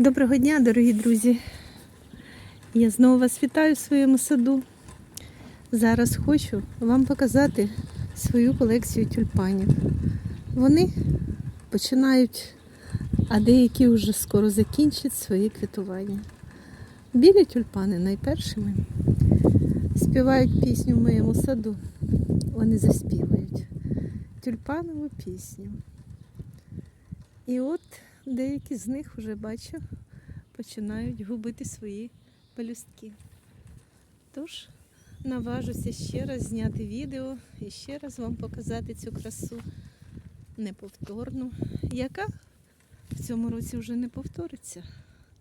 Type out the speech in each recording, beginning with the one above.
Доброго дня, дорогі друзі! Я знову вас вітаю в своєму саду. Зараз хочу вам показати свою колекцію тюльпанів. Вони починають, а деякі вже скоро закінчать своє квітування. Білі тюльпани найпершими співають пісню в моєму саду. Вони заспівають тюльпанову пісню. І от деякі з них вже бачу починають губити свої пелюстки. Тож наважуся ще раз зняти відео і ще раз вам показати цю красу неповторну, яка в цьому році вже не повториться,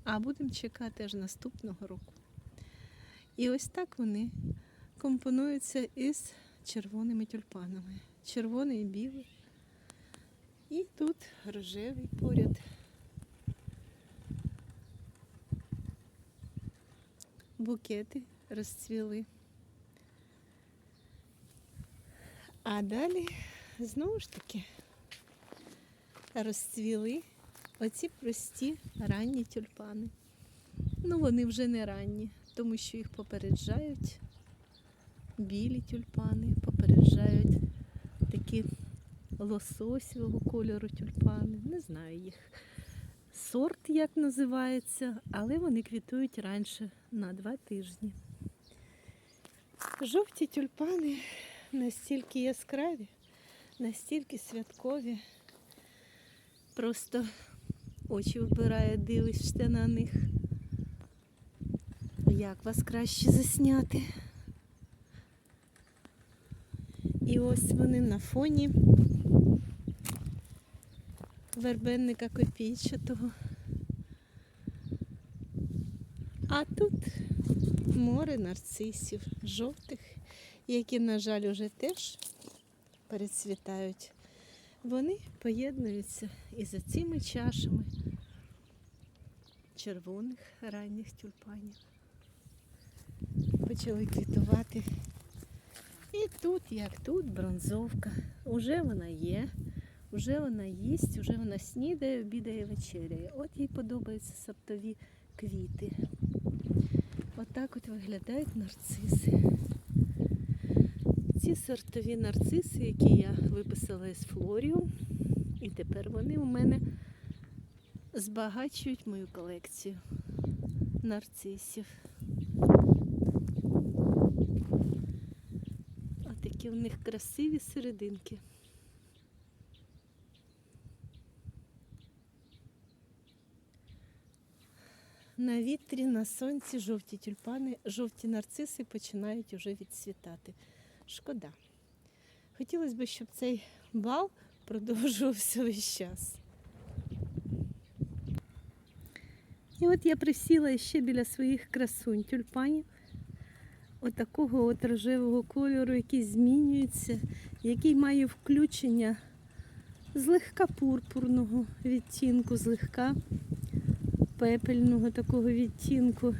а будемо чекати аж наступного року. І ось так вони компонуються із червоними тюльпанами. Червоний і білий. І тут рожевий поряд. Букети розцвіли. А далі знову ж таки розцвіли оці прості ранні тюльпани. Ну, вони вже не ранні, тому що їх попереджають білі тюльпани, попереджають такі лососівого кольору тюльпани. Не знаю їх сорт, як називається, але вони квітують раніше на два тижні. Жовті тюльпани настільки яскраві, настільки святкові. Просто очі вбирає, дивишся на них. Як вас краще засняти? І ось вони на фоні вербенника копійчатого. А тут море нарцисів жовтих, які, на жаль, уже теж перецвітають. Вони поєднуються із цими чашами червоних ранніх тюльпанів. Почали квітувати. І тут, як тут, бронзовка. Уже вона є. Уже вона їсть, уже вона снідає, обідає, вечеряє. От їй подобаються саптові квіти. Отак от виглядають нарциси. Ці сортові нарциси, які я виписала із флорію, і тепер вони у мене збагачують мою колекцію нарцисів. Отакі в них красиві серединки. На вітрі, на сонці жовті тюльпани, жовті нарциси починають уже відцвітати. Шкода. Хотілося б, щоб цей бал продовжувався весь час. І от я присіла ще біля своїх красунь тюльпанів. Отакого от рожевого кольору, який змінюється, який має включення злегка пурпурного відтінку, злегка пепельного такого відтінку.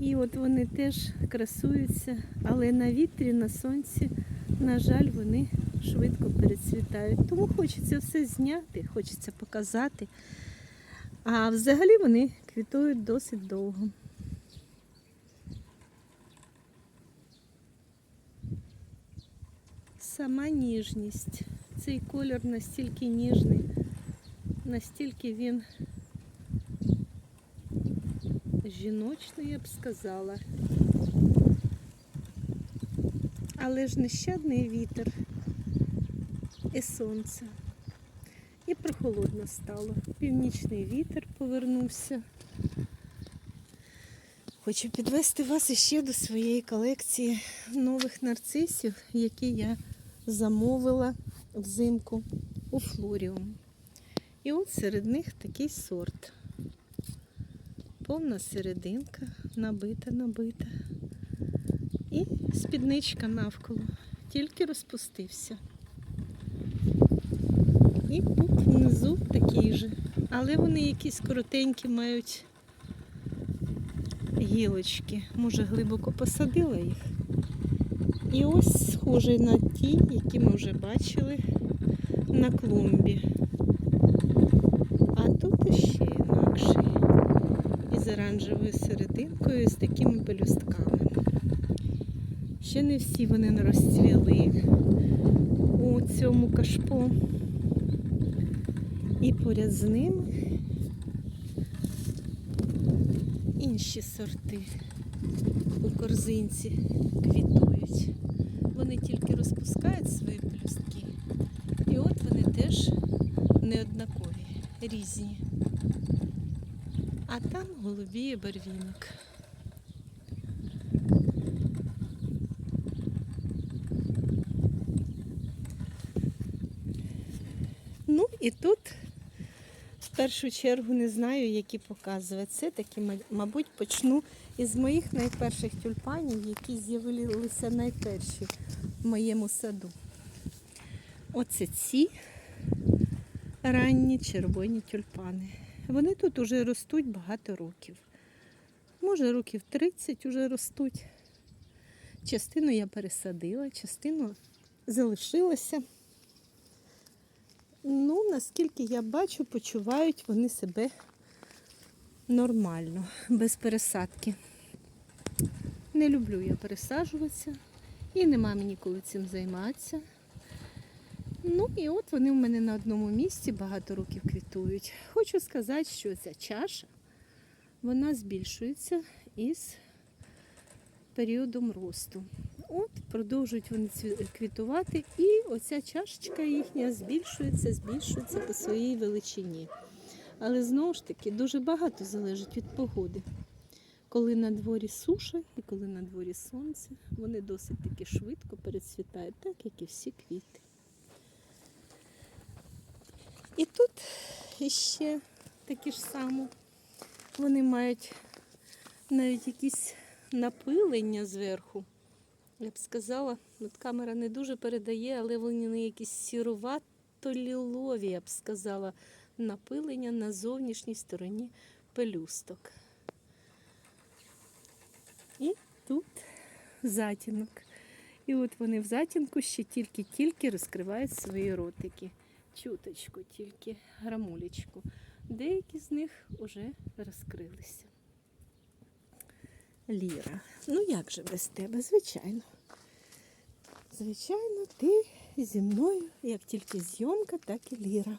І от вони теж красуються, але на вітрі, на сонці, на жаль, вони швидко перецвітають. Тому хочеться все зняти, хочеться показати. А взагалі вони квітують досить довго. Сама ніжність. Цей колір настільки ніжний, настільки він жіночний, я б сказала. Але ж нещадний вітер і сонце. І прохолодно стало. Північний вітер повернувся. Хочу підвести вас іще до своєї колекції нових нарцисів, які я замовила взимку у флоріум. І от серед них такий сорт. Повна серединка, набита, набита. І спідничка навколо, тільки розпустився. І тут внизу такий же. Але вони якісь коротенькі мають гілочки. Може глибоко посадила їх. І ось схожий на ті, які ми вже бачили на клумбі. А тут з оранжевою серединкою з такими пелюстками. Ще не всі вони не розцвіли у цьому кашпо. І поряд з ним інші сорти у корзинці квітують. Вони тільки розпускають свої плюстки. І от вони теж неоднакові, різні. А там голубіє барвінок. Ну і тут в першу чергу не знаю, які показувати. Це такі, ма- мабуть, почну із моїх найперших тюльпанів, які з'явилися найперші в моєму саду. Оце ці ранні червоні тюльпани. Вони тут уже ростуть багато років. Може, років 30 уже ростуть. Частину я пересадила, частину залишилася. Ну, наскільки я бачу, почувають вони себе нормально, без пересадки. Не люблю я пересаджуватися і нема мені коли цим займатися. Ну і от вони в мене на одному місці багато років квітують. Хочу сказати, що ця чаша вона збільшується із періодом росту. От продовжують вони квітувати, і оця чашечка їхня збільшується, збільшується по своїй величині. Але знову ж таки дуже багато залежить від погоди. Коли на дворі суша і коли на дворі сонце, вони досить таки швидко перецвітають, так як і всі квіти. І тут іще такі ж само. Вони мають навіть якісь напилення зверху. Я б сказала, от камера не дуже передає, але вони якісь сірувато-лілові, я б сказала, напилення на зовнішній стороні пелюсток. І тут затінок. І от вони в затінку ще тільки-тільки розкривають свої ротики. Чуточку, тільки грамулечку. Деякі з них вже розкрилися. Ліра. Ну як же без тебе? Звичайно. Звичайно, ти зі мною, як тільки зйомка, так і Ліра.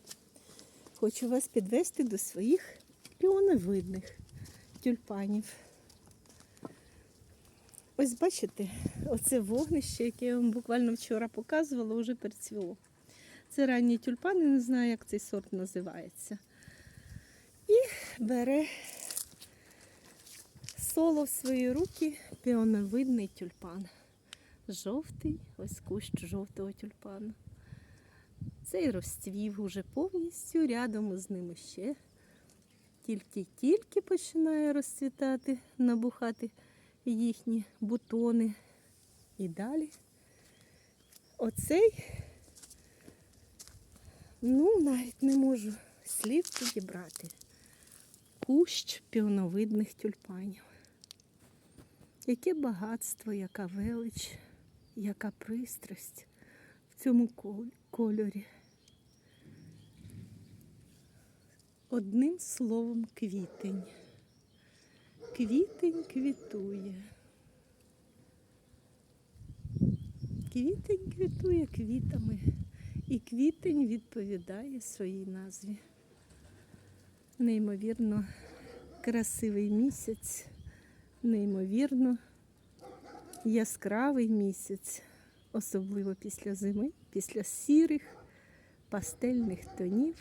Хочу вас підвести до своїх піоновидних тюльпанів. Ось бачите, оце вогнище, яке я вам буквально вчора показувала, вже перецвіло. Це ранні тюльпани, не знаю, як цей сорт називається. І бере соло в свої руки піоновидний тюльпан. Жовтий, ось кущ жовтого тюльпану. Цей розцвів уже повністю, рядом з ними ще. Тільки-тільки починає розцвітати, набухати їхні бутони. І далі оцей, ну, навіть не можу слів підібрати. Кущ піоновидних тюльпанів. Яке багатство, яка велич, яка пристрасть в цьому кольорі. Одним словом квітень. Квітень квітує. Квітень квітує квітами, і квітень відповідає своїй назві. Неймовірно красивий місяць, неймовірно яскравий місяць, особливо після зими, після сірих пастельних тонів.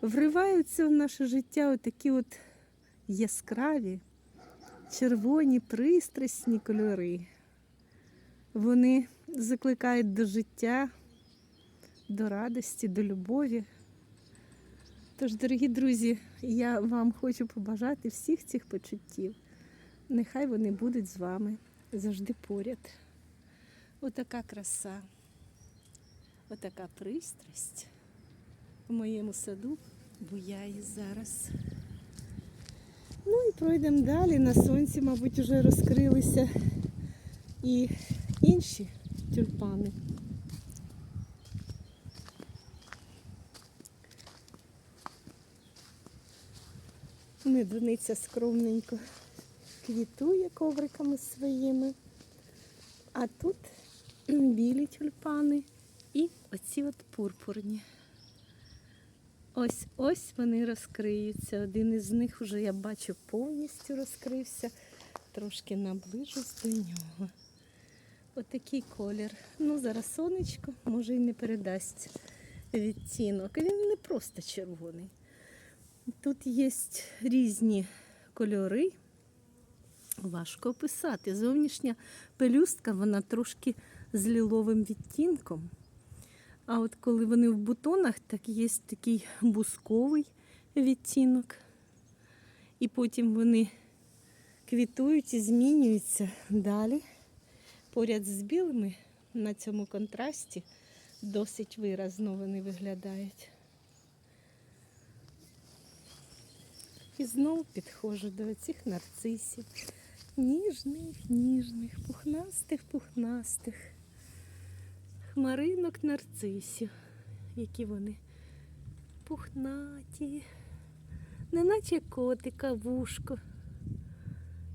Вриваються в наше життя отакі от яскраві, червоні, пристрасні кольори. Вони закликають до життя, до радості, до любові. Тож, дорогі друзі, я вам хочу побажати всіх цих почуттів. Нехай вони будуть з вами завжди поряд. Отака краса, отака пристрасть у моєму саду буяє зараз. Ну і пройдемо далі. На сонці, мабуть, вже розкрилися і інші тюльпани. Медуниця скромненько квітує ковриками своїми. А тут білі тюльпани і оці от пурпурні. Ось ось вони розкриються. Один із них вже я бачу повністю розкрився. Трошки наближусь до нього. Отакий колір. Ну, зараз сонечко, може і не передасть відтінок. Він не просто червоний. Тут є різні кольори. Важко описати. Зовнішня пелюстка, вона трошки з ліловим відтінком. А от коли вони в бутонах, так є такий бусковий відтінок. І потім вони квітують і змінюються далі. Поряд з білими на цьому контрасті досить виразно вони виглядають. І знову підходжу до цих нарцисів. Ніжних, ніжних, пухнастих, пухнастих. Хмаринок нарцисів, які вони пухнаті, неначе котика, вушко,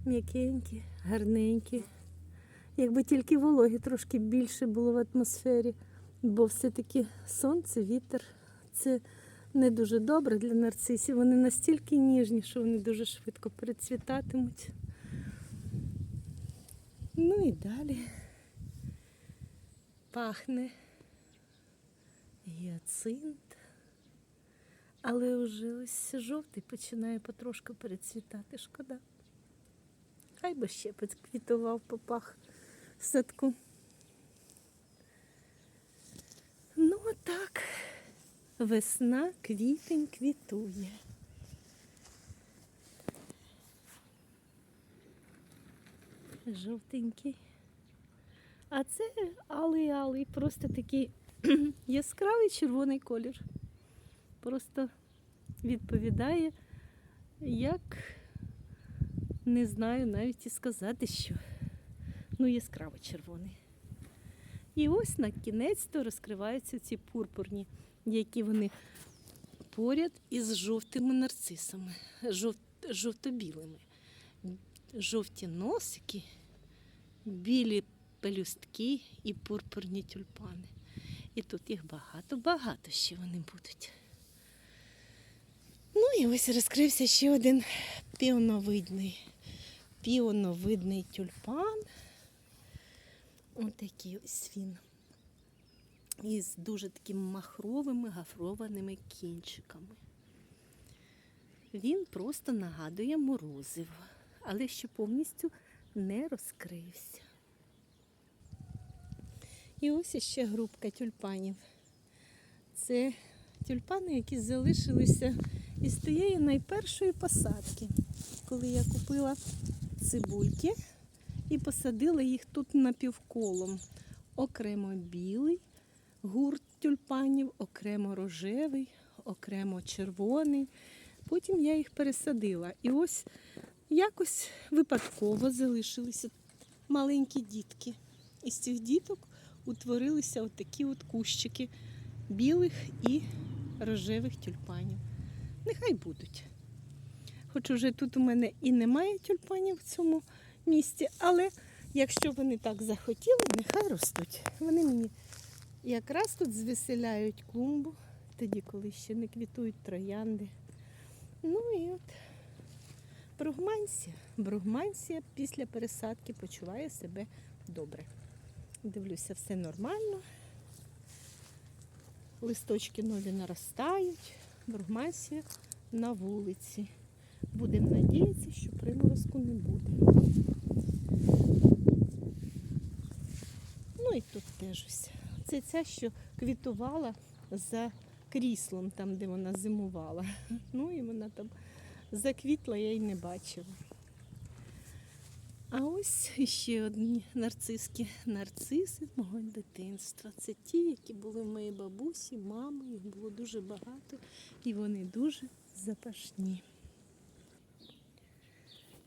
м'якенькі, гарненькі. Якби тільки вологи трошки більше було в атмосфері, бо все-таки сонце, вітер це не дуже добре для нарцисів. Вони настільки ніжні, що вони дуже швидко перецвітатимуть. Ну і далі пахне гіацинт. Але вже ось жовтий починає потрошку перецвітати, шкода. Хай би ще підквітував попах садку. Ну, отак. Весна, квітень квітує. Жовтенький. А це алий-алий, просто такий яскравий червоний колір. Просто відповідає, як не знаю навіть і сказати, що ну яскраво червоний. І ось на кінець то розкриваються ці пурпурні, які вони поряд із жовтими нарцисами, жов... жовто-білими. Жовті носики, білі пелюстки і пурпурні тюльпани. І тут їх багато-багато ще вони будуть. Ну і ось розкрився ще один піоновидний, піоновидний тюльпан. Отакий ось він. Із дуже такими махровими гафрованими кінчиками. Він просто нагадує морозиво, але ще повністю не розкрився. І ось іще групка тюльпанів. Це тюльпани, які залишилися із тієї найпершої посадки, коли я купила цибульки і посадила їх тут напівколом. Окремо білий гурт тюльпанів, окремо рожевий, окремо червоний. Потім я їх пересадила. І ось якось випадково залишилися маленькі дітки. Із цих діток утворилися отакі от кущики білих і рожевих тюльпанів. Нехай будуть. Хоч уже тут у мене і немає тюльпанів в цьому місці, але якщо вони так захотіли, нехай ростуть. Вони мені якраз тут звеселяють клумбу, тоді, коли ще не квітують троянди. Ну і от бругмансія. Бругмансія після пересадки почуває себе добре. Дивлюся, все нормально. Листочки нові наростають, бругмансія на вулиці. Будемо надіятися, що приморозку не буде. Ну і тут теж ось. Це ця, що квітувала за кріслом, там, де вона зимувала. Ну і вона там заквітла, я й не бачила. А ось ще одні нарциски. Нарциси мого дитинства. Це ті, які були в моїй бабусі, мами, їх було дуже багато і вони дуже запашні.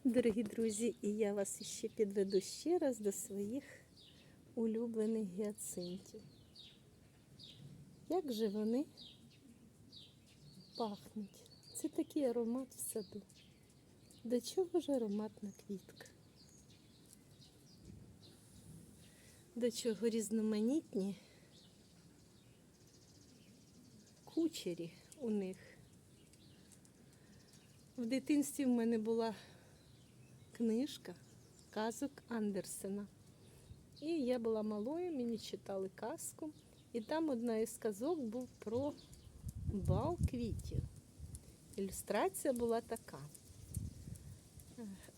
Дорогі друзі, і я вас ще підведу ще раз до своїх улюблених гіацинтів. Як же вони пахнуть? Це такий аромат в саду. До чого ж ароматна квітка? До чого різноманітні кучері у них. В дитинстві в мене була книжка казок Андерсена. І я була малою, мені читали казку. І там одна із казок був про бал квітів. Ілюстрація була така.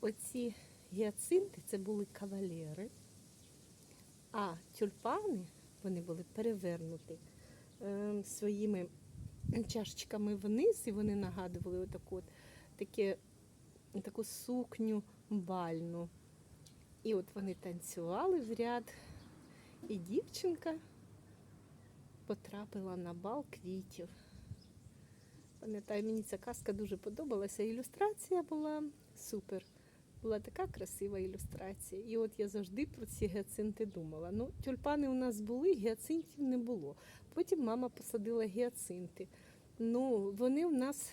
Оці гіацинти це були кавалери, а тюльпани вони були перевернуті е, своїми чашечками вниз, і вони нагадували отаку, от, таке, таку сукню бальну. І от вони танцювали в ряд, і дівчинка потрапила на бал квітів. Пам'ятаю, мені ця казка дуже подобалася. Ілюстрація була супер. Була така красива ілюстрація. І от я завжди про ці гіацинти думала. Ну, тюльпани у нас були, гіацинтів не було. Потім мама посадила гіацинти. Ну, вони в нас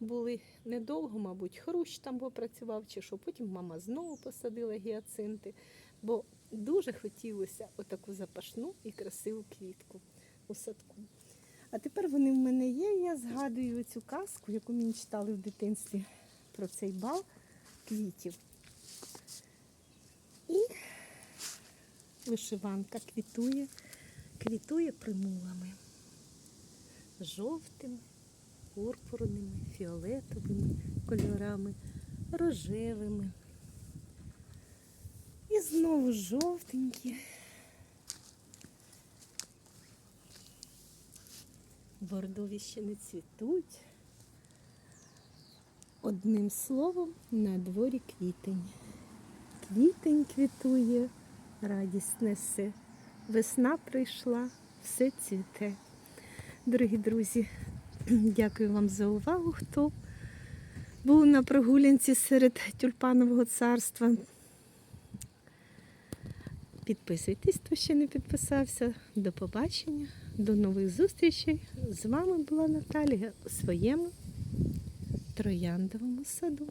були недовго, мабуть, хрущ там попрацював чи що. Потім мама знову посадила гіацинти, бо дуже хотілося отаку запашну і красиву квітку у садку. А тепер вони в мене є. Я згадую цю казку, яку мені читали в дитинстві про цей бал квітів. І вишиванка квітує, квітує примулами. Жовтими, пурпурними, фіолетовими кольорами, рожевими. Знову жовтенькі. Бордові ще не цвітуть. Одним словом, на дворі квітень. Квітень квітує, радість несе. Весна прийшла, все цвіте. Дорогі друзі, дякую вам за увагу, хто був на прогулянці серед тюльпанового царства. Підписуйтесь, хто ще не підписався. До побачення, до нових зустрічей. З вами була Наталія у своєму трояндовому саду.